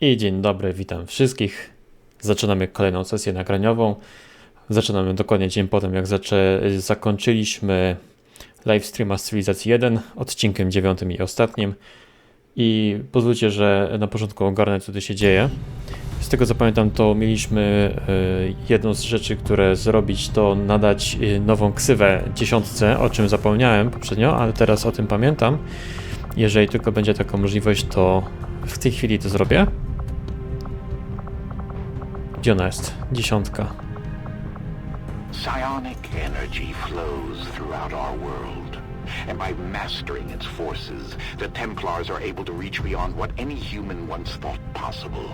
I dzień dobry, witam wszystkich. Zaczynamy kolejną sesję nagraniową. Zaczynamy dokładnie dzień po tym, jak zaczę... zakończyliśmy live streama z Cywilizacji 1, odcinkiem dziewiątym i ostatnim. I pozwólcie, że na początku ogarnę, co tu się dzieje. Z tego co pamiętam, to mieliśmy y, jedną z rzeczy, które zrobić, to nadać y, nową ksywę dziesiątce, o czym zapomniałem poprzednio, ale teraz o tym pamiętam. Jeżeli tylko będzie taka możliwość, to w tej chwili to zrobię. Gdzie ona jest? Dziesiątka. Psionic energy flows throughout our world, and by mastering its forces, the Templars are able to reach beyond what any human once thought possible.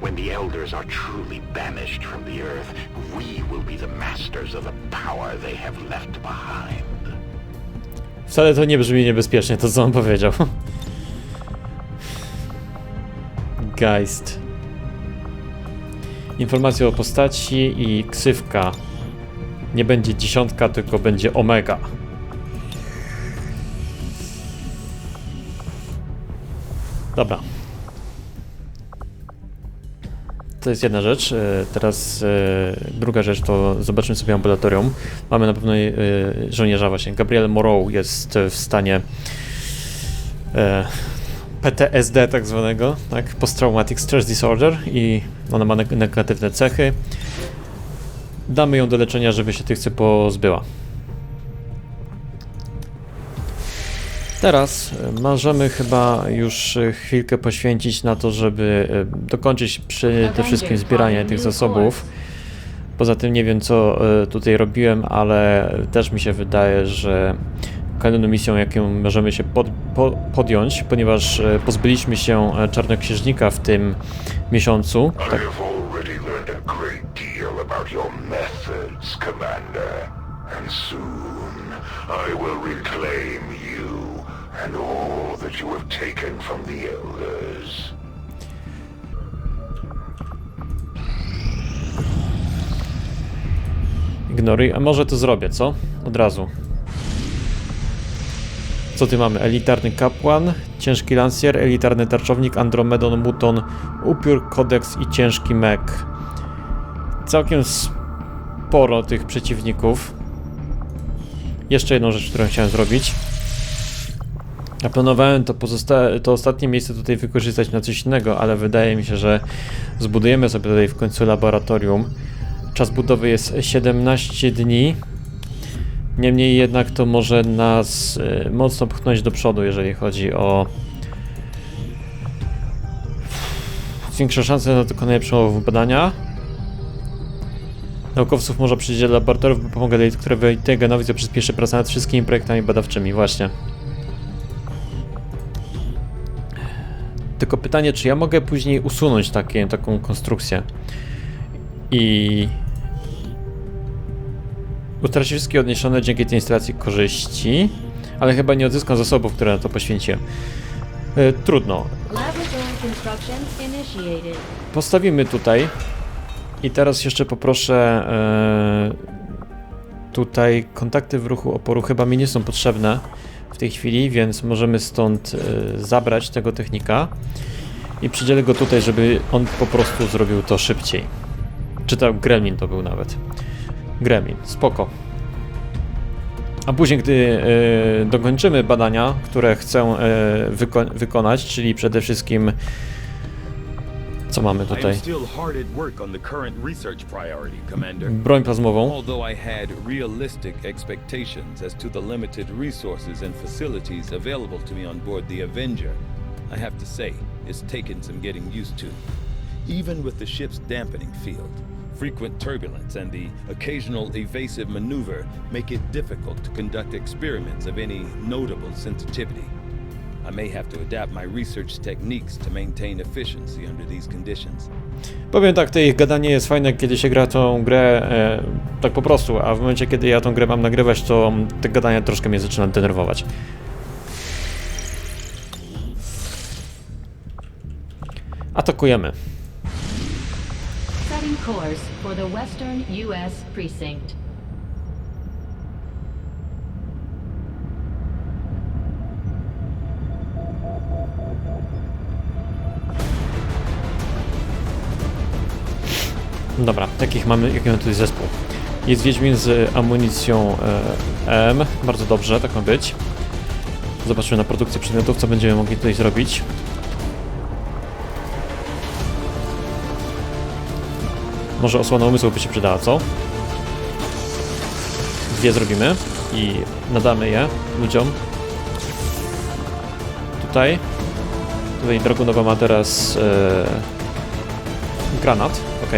When the Elders are truly banished from the Earth, we will be the masters of the power they have left behind. Wcale to nie brzmi niebezpiecznie, to co on powiedział. Geist. Informacje o postaci i ksywka. Nie będzie dziesiątka, tylko będzie omega. Dobra. To jest jedna rzecz. E, Teraz e, druga rzecz to zobaczymy sobie ambulatorium. Mamy na pewno e, żołnierza właśnie. Gabriel Moreau jest w stanie PTSD tak zwanego, tak? Post-Traumatic Stress Disorder i ona ma neg- negatywne cechy. Damy ją do leczenia, żeby się tych cech pozbyła. Teraz e, możemy chyba już e, chwilkę poświęcić na to, żeby e, dokończyć przede wszystkim zbieranie tych zasobów. Poza tym nie wiem co tutaj robiłem, ale też mi się wydaje, że kolejną misją, jaką możemy się pod, po, podjąć, ponieważ e, pozbyliśmy się e, czarnoksiężnika w tym miesiącu. Tak, ignoruj. A może to zrobię, co? Od razu. Co ty mamy? Elitarny kapłan, ciężki lancier, elitarny tarczownik, andromedon, muton, upiór, kodeks i ciężki mek. Całkiem sporo tych przeciwników. Jeszcze jedną rzecz, którą chciałem zrobić. Planowałem to, to ostatnie miejsce tutaj wykorzystać na coś innego, ale wydaje mi się, że zbudujemy sobie tutaj w końcu laboratorium. Czas budowy jest 17 dni. Niemniej jednak to może nas e, mocno pchnąć do przodu, jeżeli chodzi o zwiększa szanse na dokonanie przełomowych badania. Naukowców może przyjdzie laboratoriów, by pomaga dyrektorowi Teganowi, co przyspieszy pracę nad wszystkimi projektami badawczymi. Właśnie. Tylko pytanie, czy ja mogę później usunąć takie, taką konstrukcję i utraci wszystkie odniesione dzięki tej instalacji korzyści, ale chyba nie odzyskam zasobów, które na to poświęciłem. E, trudno. Postawimy tutaj i teraz jeszcze poproszę e, tutaj kontakty w ruchu oporu chyba mi nie są potrzebne w tej chwili, więc możemy stąd e, zabrać tego technika i przydzielę go tutaj, żeby on po prostu zrobił to szybciej. Czy to Gremlin to był nawet. Gremlin, spoko. A później, gdy e, dokończymy badania, które chcę e, wyko- wykonać, czyli przede wszystkim co mamy tutaj? Broń plazmową. Although I had realistic expectations as to the limited resources and facilities available to me on board the Avenger, I have to say, it's taken some getting used to. Even with the ship's dampening field, frequent turbulence and the occasional evasive maneuver make it difficult to conduct experiments of any notable sensitivity. I may have to adapt my research techniques to maintain efficiency under these conditions. Powiem tak, to ich gadanie jest fajne, kiedy się gra tą grę e, tak po prostu, a w momencie, kiedy ja tą grę mam nagrywać, to te gadania troszkę mnie zaczyna denerwować. Atakujemy course for the Western U.S. Precinct. Dobra, jakich mamy, jaki mamy tutaj zespół? Jest Wiedźmin z amunicją e, M, bardzo dobrze, tak ma być. Zobaczymy na produkcję przedmiotów, co będziemy mogli tutaj zrobić. Może osłona umysłu by się przydała, co? Dwie zrobimy i nadamy je ludziom. Tutaj. Tutaj Dragunowa ma teraz e, granat, ok.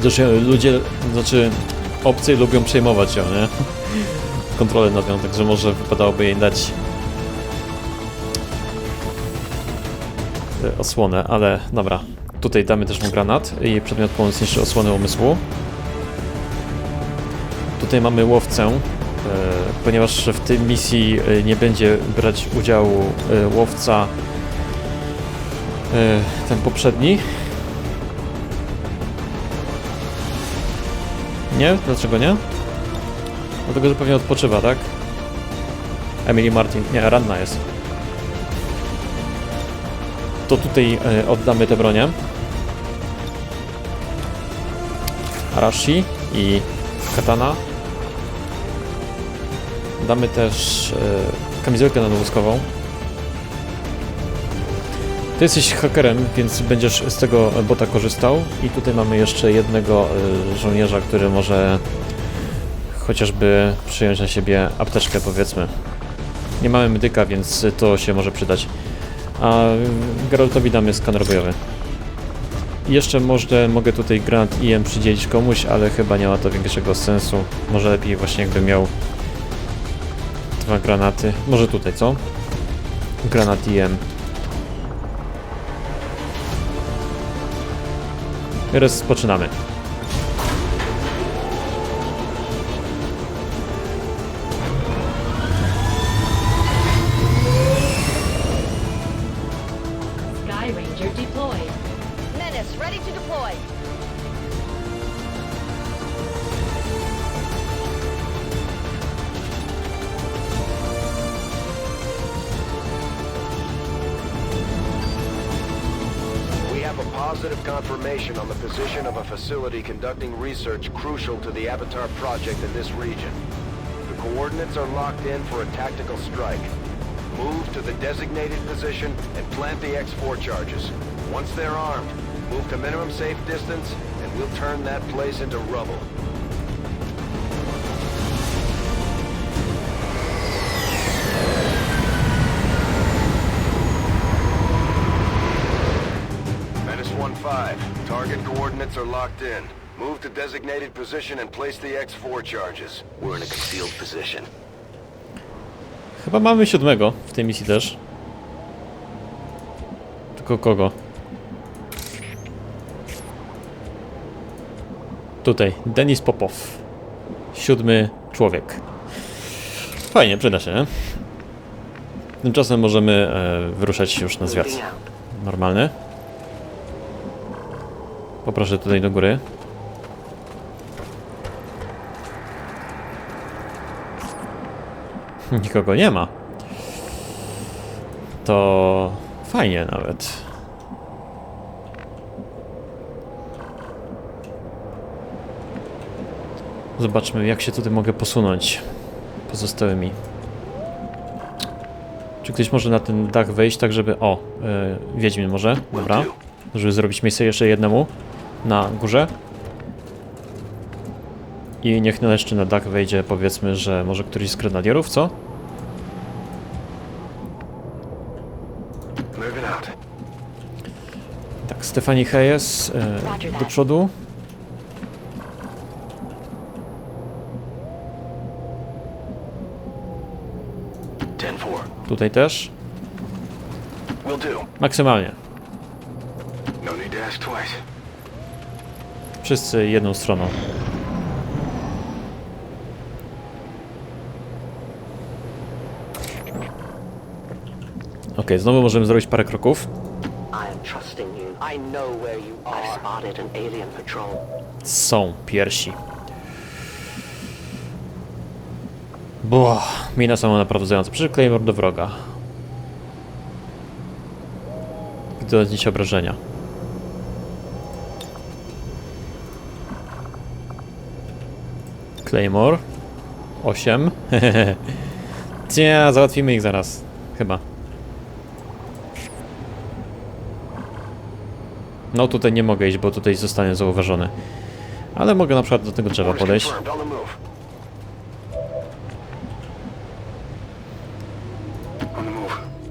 Znaczy ludzie, znaczy obcy lubią przejmować ją, nie? Kontrolę nad nią, także może wypadałoby jej dać osłonę, ale dobra. Tutaj damy też mu granat i przedmiot pomocniczy osłony umysłu. Tutaj mamy łowcę, e, ponieważ w tej misji e, nie będzie brać udziału łowca ten poprzedni. Nie? Dlaczego nie? Dlatego, że pewnie odpoczywa, tak? Emily Martin. Nie, ranna jest. To tutaj e, oddamy te bronie. Arashi i katana. Damy też e, kamizelkę nanowózkową. Ty jesteś hakerem, więc będziesz z tego bota korzystał. I tutaj mamy jeszcze jednego e, żołnierza, który może chociażby przyjąć na siebie apteczkę, powiedzmy. Nie mamy medyka, więc to się może przydać. A Geraltowi damy skaner bojowy. Jeszcze może mogę tutaj granat IM przydzielić komuś, ale chyba nie ma to większego sensu. Może lepiej właśnie jakby miał dwa granaty. Może tutaj, co? Granat IM. I rozpoczynamy. Positive confirmation on the position of a facility conducting research crucial to the Avatar project in this region. The coordinates are locked in for a tactical strike. Move to the designated position and plant the X-4 charges. Once they're armed, move to minimum safe distance and we'll turn that place into rubble. Target coordinates are locked in. Move to designated position and place the X-4 charges. We're in a concealed position. Chyba mamy siódmego w tej misji też. Tylko kogo? Tutaj, Denis Popow. Siódmy człowiek. Fajnie, przyda się, nie? Tymczasem możemy e, wyruszać już na zwiat. Normalny. Poproszę tutaj do góry. Nikogo nie ma. To fajnie nawet. Zobaczmy, jak się tutaj mogę posunąć pozostałymi. Czy ktoś może na ten dach wejść, tak żeby... O, yy, Wiedźmin może, dobra. Żeby zrobić miejsce jeszcze jednemu na górze. I niech jeszcze na dach wejdzie, powiedzmy, że może któryś z grenadierów, co? Tak, Stefani Hayes e, do przodu. Tutaj też. Maksymalnie. No need to ask twice. Wszyscy jedną stroną. Okej, znowu możemy zrobić parę kroków. Są piersi. Bo mina samonaprowadzająca. Przyklej do wroga. odnieść obrażenia. Claymore. 8. Nie, załatwimy ich zaraz. Chyba. No tutaj nie mogę iść, bo tutaj zostanę zauważony. Ale mogę na przykład do tego drzewa podejść.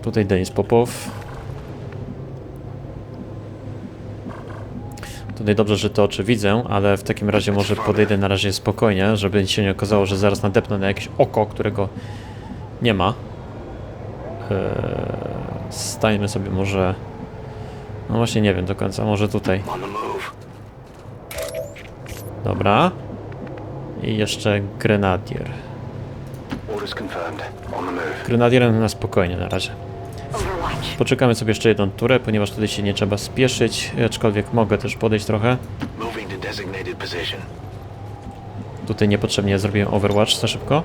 Tutaj Denis Popow. Tutaj dobrze, że te oczy widzę, ale w takim razie może podejdę na razie spokojnie, żeby się nie okazało, że zaraz nadepnę na jakieś oko, którego nie ma. Eee, stańmy sobie może... No właśnie nie wiem do końca, może tutaj. Dobra. I jeszcze Grenadier. Grenadierem na spokojnie na razie. Poczekamy sobie jeszcze jedną turę, ponieważ tutaj się nie trzeba spieszyć, aczkolwiek mogę też podejść trochę. Tutaj niepotrzebnie zrobiłem Overwatch za szybko.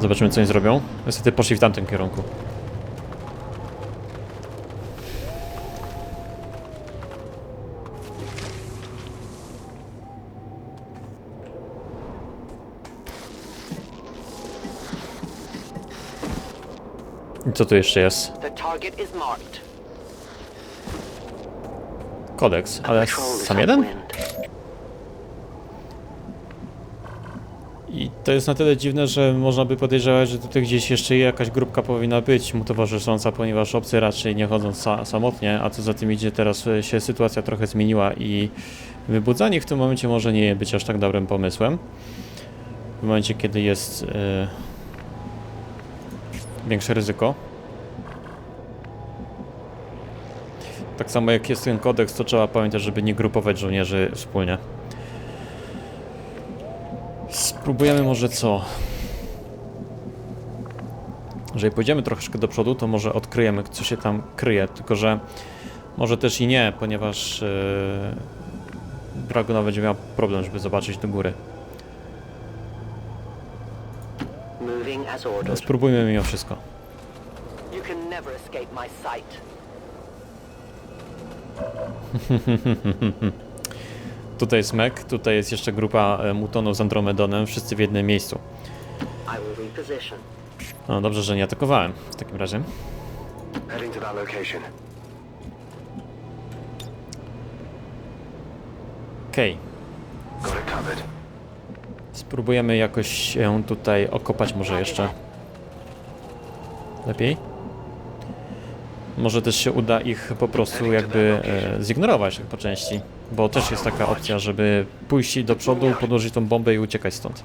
Zobaczymy co oni zrobią. Niestety poszli w tamtym kierunku. I co tu jeszcze jest? Kodeks, ale sam jeden? I to jest na tyle dziwne, że można by podejrzewać, że tutaj gdzieś jeszcze jakaś grupka powinna być mu towarzysząca, ponieważ obcy raczej nie chodzą sa samotnie, a co za tym idzie, teraz e, się sytuacja trochę zmieniła i wybudzanie w tym momencie może nie być aż tak dobrym pomysłem. W momencie, kiedy jest e, większe ryzyko. Tak samo jak jest ten kodeks, to trzeba pamiętać, żeby nie grupować żołnierzy wspólnie. Spróbujemy może co? Jeżeli pójdziemy troszeczkę do przodu, to może odkryjemy, co się tam kryje, tylko że może też i nie, ponieważ yy, Dragona będzie miał problem, żeby zobaczyć do góry. Ordered. Spróbujmy mimo wszystko. Tutaj jest Mek, tutaj jest jeszcze grupa e, mutonów z Andromedonem, wszyscy w jednym miejscu. No dobrze, że nie atakowałem w takim razie. Okej, covered. Spróbujemy jakoś się tutaj okopać może jeszcze. Lepiej? Może też się uda ich po prostu jakby e, zignorować po części, bo też jest taka opcja, żeby pójść do przodu, podłożyć tą bombę i uciekać stąd.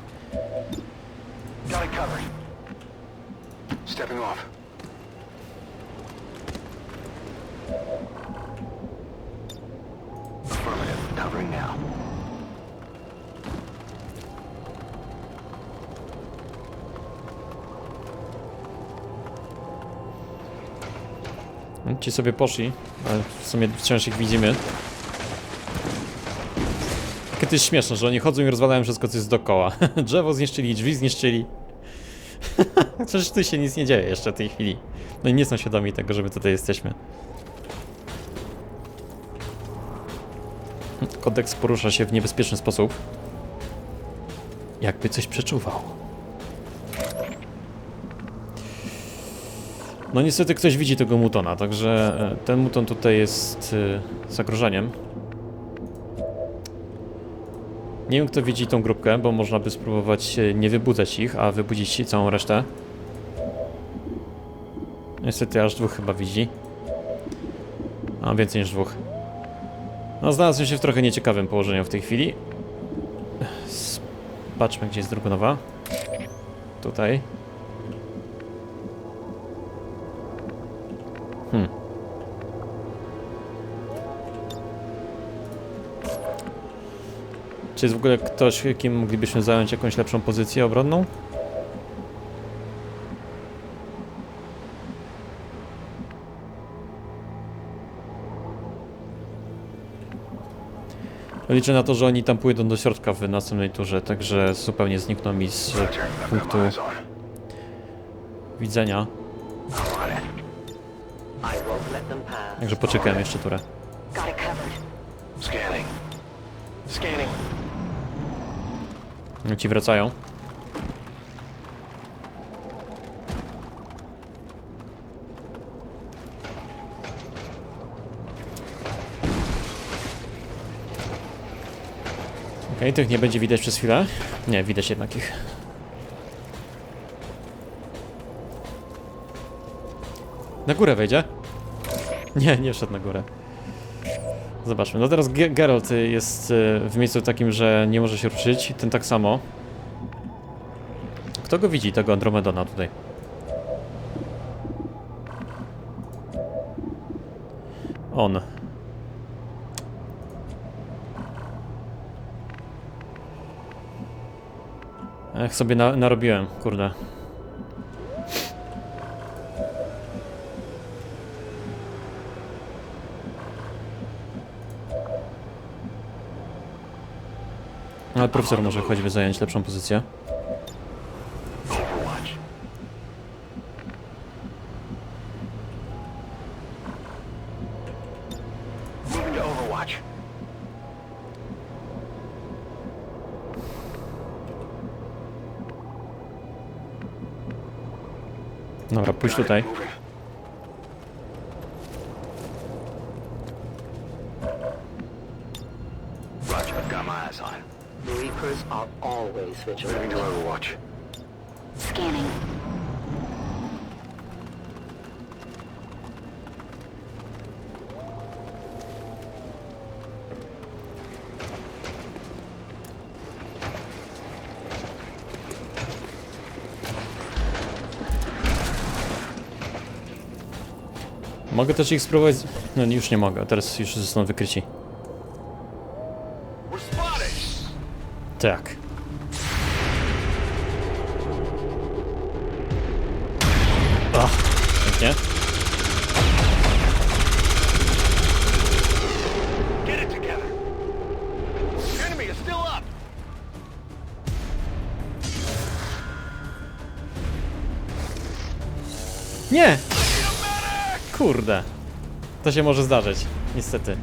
Ci sobie poszli, ale w sumie wciąż ich widzimy. Jakie to jest śmieszne, że oni chodzą i rozwalają wszystko, co jest dookoła. Drzewo zniszczyli, drzwi zniszczyli. Przecież tu się nic nie dzieje jeszcze w tej chwili. No i nie są świadomi tego, że my tutaj jesteśmy. Kodeks porusza się w niebezpieczny sposób. Jakby coś przeczuwał. No niestety ktoś widzi tego mutona, także e, ten muton tutaj jest e, zagrożeniem. Nie wiem kto widzi tą grupkę, bo można by spróbować e, nie wybudzać ich, a wybudzić całą resztę. Niestety aż dwóch chyba widzi. A więcej niż dwóch. No znalazłem się w trochę nieciekawym położeniu w tej chwili. Patrzmy gdzie jest Drugonowa. Tutaj. Czy jest w ogóle ktoś, kim moglibyśmy zająć jakąś lepszą pozycję obronną? Liczę na to, że oni tam pójdą do środka w następnej turze, także zupełnie znikną mi z punktu widzenia. Także poczekałem jeszcze turę. Scanning. Scanning. Ci wracają. Okej, tych nie będzie widać przez chwilę. Nie, widać jednak ich. Na górę wejdzie? Nie, nie wszedł na górę. Zobaczmy. No teraz Ge- Geralt y, jest y, w miejscu takim, że nie może się ruszyć. Ten tak samo. Kto go widzi, tego Andromedona tutaj? On. Ech, sobie na, narobiłem, kurde. Ale profesor może choćby zająć lepszą pozycję. Dobra, pójdź tutaj. Always Moving to Overwatch. Scanning. Mogę też ich spróbować... No już nie mogę, teraz już zostaną wykryci. We're spotted! Tak. Ach, pięknie. Get it together! Enemy is still up! Nie! Kurde. To się może zdarzyć, niestety.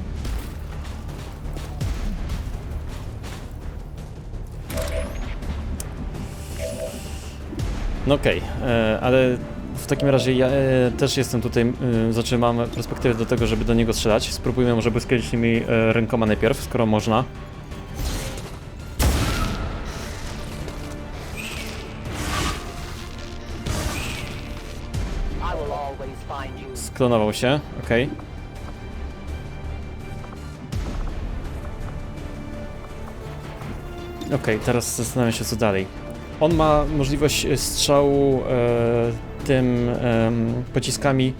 No okej, e, ale w takim razie ja e, też jestem tutaj, e, znaczy mam perspektywę do tego, żeby do niego strzelać. Spróbujmy może błyskawicznymi e, rękoma najpierw, skoro można. Sklonował się, okej. Okej, teraz zastanawiam się co dalej. On ma możliwość e, strzału e, tym pociskami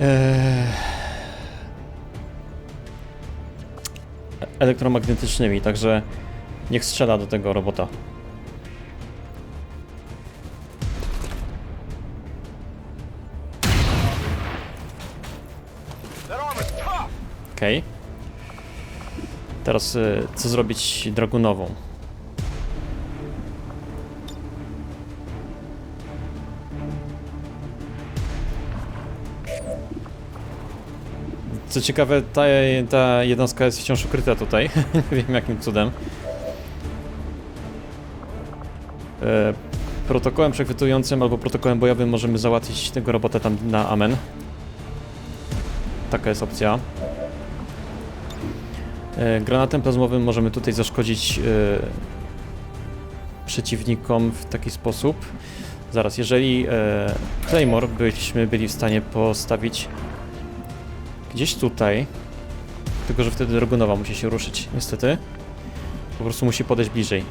e, elektromagnetycznymi, także niech strzela do tego robota. Okej. Teraz y, co zrobić dragunową? Co ciekawe, ta, ta jednostka jest wciąż ukryta tutaj. Nie wiem jakim cudem. E, protokołem przechwytującym albo protokołem bojowym możemy załatwić tego robota tam na amen. Taka jest opcja. E, Granatem plazmowym możemy tutaj zaszkodzić e, przeciwnikom w taki sposób. Zaraz, jeżeli e, Claymore byśmy byli w stanie postawić gdzieś tutaj, tylko że wtedy Dragunowa musi się ruszyć, niestety. Po prostu musi podejść bliżej.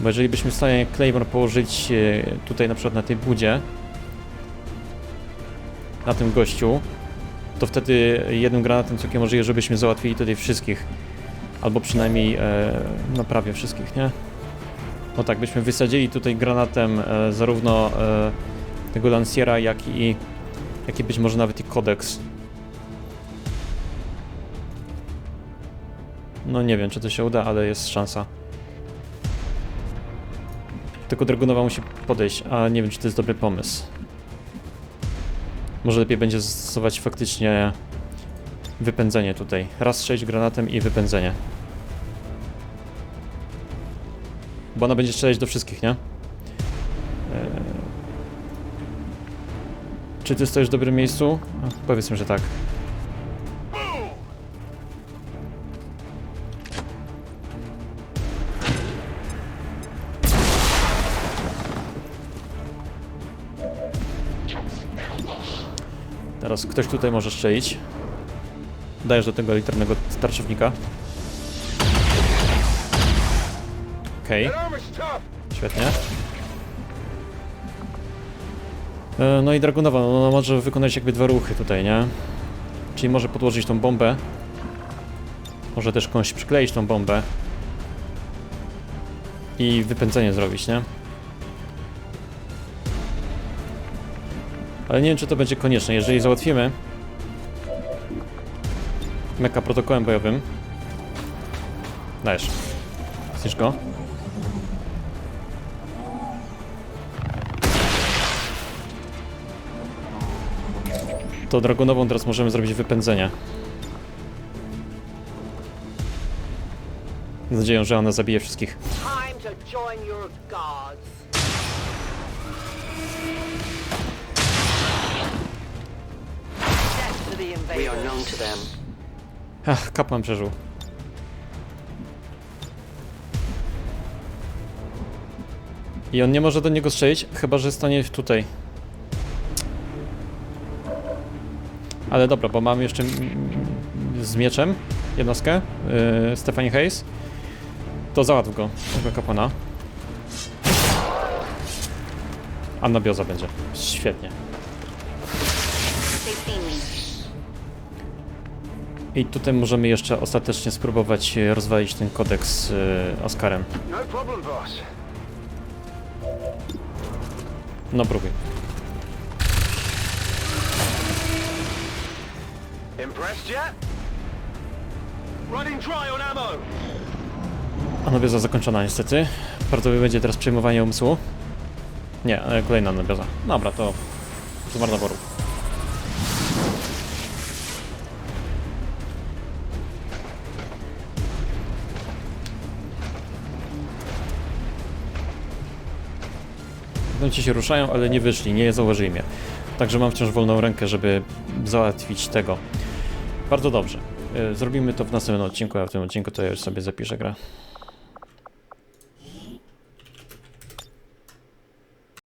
Bo jeżeli byśmy w stanie Claymore położyć e, tutaj na przykład na tej budzie, na tym gościu, to wtedy jednym granatem całkiem możliwe, żebyśmy załatwili tutaj wszystkich. Albo przynajmniej e, no prawie wszystkich, nie? No tak, byśmy wysadzili tutaj granatem e, zarówno e, tego Lanciera, jak i, jak i być może nawet i Codex. No nie wiem, czy to się uda, ale jest szansa. Tylko Dragunowa musi podejść, a nie wiem, czy to jest dobry pomysł. Może lepiej będzie zastosować faktycznie wypędzenie tutaj. Raz strzelić granatem i wypędzenie. Bo ona będzie strzelać do wszystkich, nie? Eee... Czy ty stoisz w dobrym miejscu? Powiedzmy, że tak. Ktoś tutaj może strzelić. Dajesz do tego elitarnego tarczownika. Okej. Świetnie. E, No i Dragunowa, no może wykonać jakby dwa ruchy tutaj, nie? Czyli może podłożyć tą bombę. Może też komuś przykleić tą bombę. I wypędzenie zrobić, nie? Ale nie wiem, czy to będzie konieczne. Jeżeli załatwimy meka protokołem bojowym. Dajesz. Widzisz go? To dragonową teraz możemy zrobić wypędzenie. Z nadzieją, że ona zabije wszystkich. Time to join your gods. We are known to them. Ach, kapłan przeżył. I on nie może do niego strzelić, chyba że stanie tutaj. Ale dobra, bo mam jeszcze z mieczem jednostkę, yy, Stephanie Hayes. To załatw go, tego kapłana. Anna Bioza będzie. Świetnie. I tutaj możemy jeszcze ostatecznie spróbować e, rozwalić ten kodeks z e, Oskarem. No. No próbuj. Anabioza zakończona niestety. Prawdopodobnie będzie teraz przejmowanie umysłu. Nie, e, kolejna anabioza. Dobra, to z Ci się ruszają, ale nie wyszli, nie zauważyli mnie. Także mam wciąż wolną rękę, żeby załatwić tego. Bardzo dobrze. E, Zrobimy to w następnym odcinku, a w tym odcinku to ja już sobie zapiszę grę.